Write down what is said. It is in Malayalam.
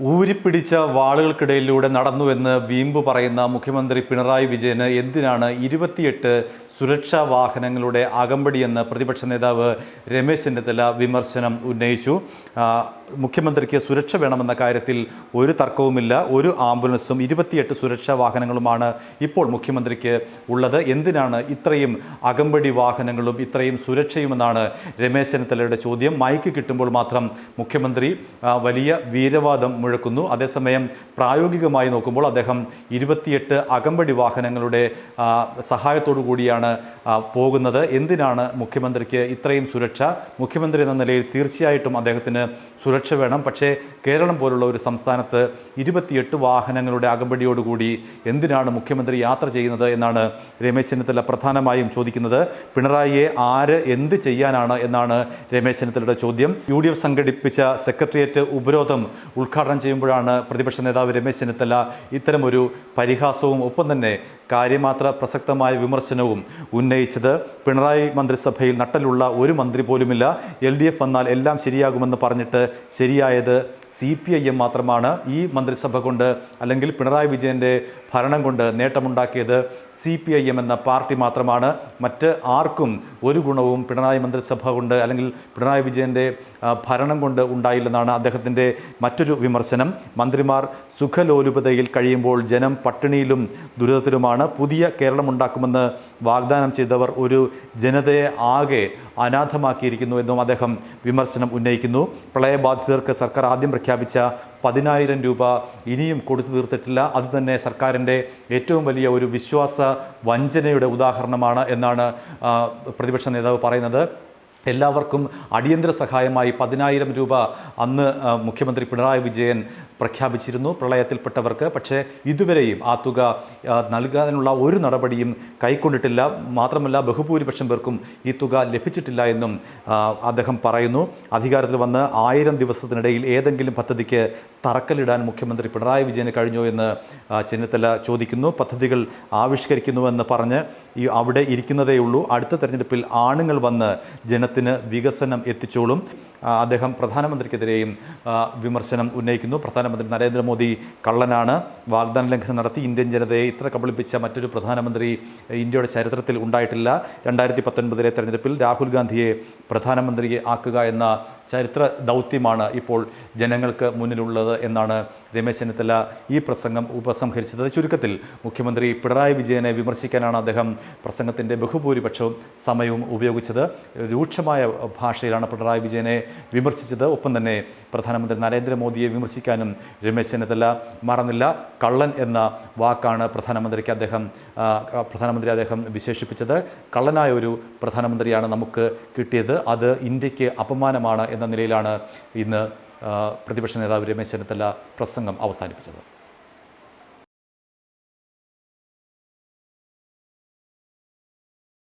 ഊരിപ്പിടിച്ച വാളുകൾക്കിടയിലൂടെ നടന്നുവെന്ന് വീമ്പ് പറയുന്ന മുഖ്യമന്ത്രി പിണറായി വിജയന് എന്തിനാണ് ഇരുപത്തിയെട്ട് സുരക്ഷാ വാഹനങ്ങളുടെ അകമ്പടിയെന്ന് പ്രതിപക്ഷ നേതാവ് രമേശ് ചെന്നിത്തല വിമർശനം ഉന്നയിച്ചു. മുഖ്യമന്ത്രിക്ക് സുരക്ഷ വേണമെന്ന കാര്യത്തിൽ ഒരു തർക്കവുമില്ല ഒരു ആംബുലൻസും ഇരുപത്തിയെട്ട് സുരക്ഷാ വാഹനങ്ങളുമാണ് ഇപ്പോൾ മുഖ്യമന്ത്രിക്ക് ഉള്ളത്. എന്തിനാണ് ഇത്രയും അകമ്പടി വാഹനങ്ങളും ഇത്രയും സുരക്ഷയുമെന്നാണ് രമേശ് ചെന്നിത്തലയുടെ ചോദ്യം. മൈക്ക് കിട്ടുമ്പോൾ മാത്രം മുഖ്യമന്ത്രി വലിയ വീരവാദം മുഴക്കുന്നു. അതേസമയം പ്രായോഗികമായി നോക്കുമ്പോൾ അദ്ദേഹം ഇരുപത്തിയെട്ട് അകമ്പടി വാഹനങ്ങളുടെ സഹായത്തോടു കൂടിയാണ് പോകുന്നത്. എന്തിനാണ് മുഖ്യമന്ത്രിക്ക് ഇത്രയും സുരക്ഷ? മുഖ്യമന്ത്രി എന്ന നിലയിൽ തീർച്ചയായിട്ടും അദ്ദേഹത്തിന് സുരക്ഷ വേണം. പക്ഷേ കേരളം പോലുള്ള ഒരു സംസ്ഥാനത്ത് ഇരുപത്തിയെട്ട് വാഹനങ്ങളുടെ അകമ്പടിയോടുകൂടി എന്തിനാണ് മുഖ്യമന്ത്രി യാത്ര ചെയ്യുന്നത് എന്നാണ് രമേശ് ചെന്നിത്തല പ്രധാനമായും ചോദിക്കുന്നത്. പിണറായിയെ ആര് എന്ത് ചെയ്യാനാണ് എന്നാണ് രമേശ് ചെന്നിത്തലയുടെ ചോദ്യം. യു സംഘടിപ്പിച്ച സെക്രട്ടേറിയറ്റ് ഉപരോധം ഉദ്ഘാടനം ചെയ്യുമ്പോഴാണ് പ്രതിപക്ഷ നേതാവ് രമേശ് ചെന്നിത്തല ഇത്തരമൊരു പരിഹാസവും ഒപ്പം തന്നെ കാര്യമാത്ര പ്രസക്തമായ വിമർശനവും ഉന്നയിച്ചത് പിണറായി മന്ത്രിസഭയിൽ നട്ടലുള്ള ഒരു മന്ത്രി പോലുമില്ല. എൽ ഡി എഫ് വന്നാൽ എല്ലാം ശരിയാകുമെന്ന് പറഞ്ഞിട്ട് ശരിയായത് സി പി ഐ എം മാത്രമാണ്. ഈ മന്ത്രിസഭ കൊണ്ട് അല്ലെങ്കിൽ പിണറായി വിജയന്റെ ഭരണം കൊണ്ട് നേട്ടമുണ്ടാക്കിയത് സി പി ഐ എം എന്ന പാർട്ടി മാത്രമാണ്. മറ്റ് ആർക്കും ഒരു ഗുണവും പിണറായി മന്ത്രിസഭ കൊണ്ട് അല്ലെങ്കിൽ പിണറായി വിജയന്റെ ഭരണം കൊണ്ട് ഉണ്ടായില്ലെന്നാണ് അദ്ദേഹത്തിന്റെ മറ്റൊരു വിമർശനം. മന്ത്രിമാർ സുഖലോലുപതയിൽ കഴിയുമ്പോൾ ജനം പട്ടിണിയിലും ദുരിതത്തിലുമാണ്. പുതിയ കേരളമുണ്ടാക്കുമെന്ന് വാഗ്ദാനം ചെയ്തവർ ഒരു ജനതയെ ആകെ അനാഥമാക്കിയിരിക്കുന്നു എന്നും അദ്ദേഹം വിമർശനം ഉന്നയിക്കുന്നു. പ്രളയബാധിതർക്ക് സർക്കാർ ആദ്യം പ്രഖ്യാപിച്ച പതിനായിരം രൂപ ഇനിയും കൊടുത്തു തീർത്തിട്ടില്ല. അത് തന്നെ സർക്കാരിന്റെ ഏറ്റവും വലിയ ഒരു വിശ്വാസ വഞ്ചനയുടെ ഉദാഹരണമാണ് എന്നാണ് പ്രതിപക്ഷ നേതാവ് പറയുന്നത്. എല്ലാവർക്കും അടിയന്തര സഹായമായി പതിനായിരം രൂപ അന്ന് മുഖ്യമന്ത്രി പിണറായി വിജയൻ പ്രഖ്യാപിച്ചിരുന്നു പ്രളയത്തിൽപ്പെട്ടവർക്ക്. പക്ഷേ ഇതുവരെയും ആ തുക നൽകാനുള്ള ഒരു നടപടിയും കൈക്കൊണ്ടിട്ടില്ല. മാത്രമല്ല ബഹുഭൂരിപക്ഷം പേർക്കും ഈ തുക ലഭിച്ചിട്ടില്ല എന്നും അദ്ദേഹം പറയുന്നു. അധികാരത്തിൽ വന്ന് ആയിരം ദിവസത്തിനിടയിൽ ഏതെങ്കിലും പദ്ധതിക്ക് തറക്കല്ലിടാൻ മുഖ്യമന്ത്രി പിണറായി വിജയന് കഴിഞ്ഞോ എന്ന് ചെന്നിത്തല ചോദിക്കുന്നു. പദ്ധതികൾ ആവിഷ്കരിക്കുന്നുവെന്ന് പറഞ്ഞ് ഈ അവിടെ ഇരിക്കുന്നതേയുള്ളൂ. അടുത്ത തെരഞ്ഞെടുപ്പിൽ ആണുങ്ങൾ വന്ന് ജനത്തിന് വികസനം എത്തിച്ചോളും. അദ്ദേഹം പ്രധാനമന്ത്രിക്കെതിരെയും വിമർശനം ഉന്നയിക്കുന്നു. പ്രധാനമന്ത്രി നരേന്ദ്രമോദി കള്ളനാണ്. വാഗ്ദാന ലംഘനം നടത്തി ഇന്ത്യൻ ജനതയെ ഇത്ര കബളിപ്പിച്ച മറ്റൊരു പ്രധാനമന്ത്രി ഇന്ത്യയുടെ ചരിത്രത്തിൽ ഉണ്ടായിട്ടില്ല. രണ്ടായിരത്തി പത്തൊൻപതിലെ തെരഞ്ഞെടുപ്പിൽ രാഹുൽ ഗാന്ധിയെ പ്രധാനമന്ത്രിയെ ആക്കുക എന്ന ചരിത്ര ദൗത്യമാണ് ഇപ്പോൾ ജനങ്ങൾക്ക് മുന്നിലുള്ളത് എന്നാണ് രമേശ് ചെന്നിത്തല ഈ പ്രസംഗം ഉപസംഹരിച്ചത്. ചുരുക്കത്തിൽ മുഖ്യമന്ത്രി പിണറായി വിജയനെ വിമർശിക്കാനാണ് അദ്ദേഹം പ്രസംഗത്തിന്റെ ബഹുഭൂരിപക്ഷവും സമയവും ഉപയോഗിച്ചത്. രൂക്ഷമായ ഭാഷയിലാണ് പിണറായി വിജയനെ വിമർശിച്ചത്. ഒപ്പം തന്നെ പ്രധാനമന്ത്രി നരേന്ദ്രമോദിയെ വിമർശിക്കാനും രമേശ് ചെന്നിത്തല മറന്നില്ല. കള്ളൻ എന്ന വാക്കാണ് പ്രധാനമന്ത്രിക്ക് അദ്ദേഹം പ്രധാനമന്ത്രി അദ്ദേഹം വിശേഷിപ്പിച്ചത്. കള്ളനായ ഒരു പ്രധാനമന്ത്രിയാണ് നമുക്ക് കിട്ടിയത്. അത് ഇന്ത്യയ്ക്ക് അപമാനമാണ് എന്ന നിലയിലാണ് ഇന്ന് പ്രതിപക്ഷ നേതാവ് രമേശ് ചെന്നിത്തല പ്രസംഗം അവസാനിപ്പിച്ചത്.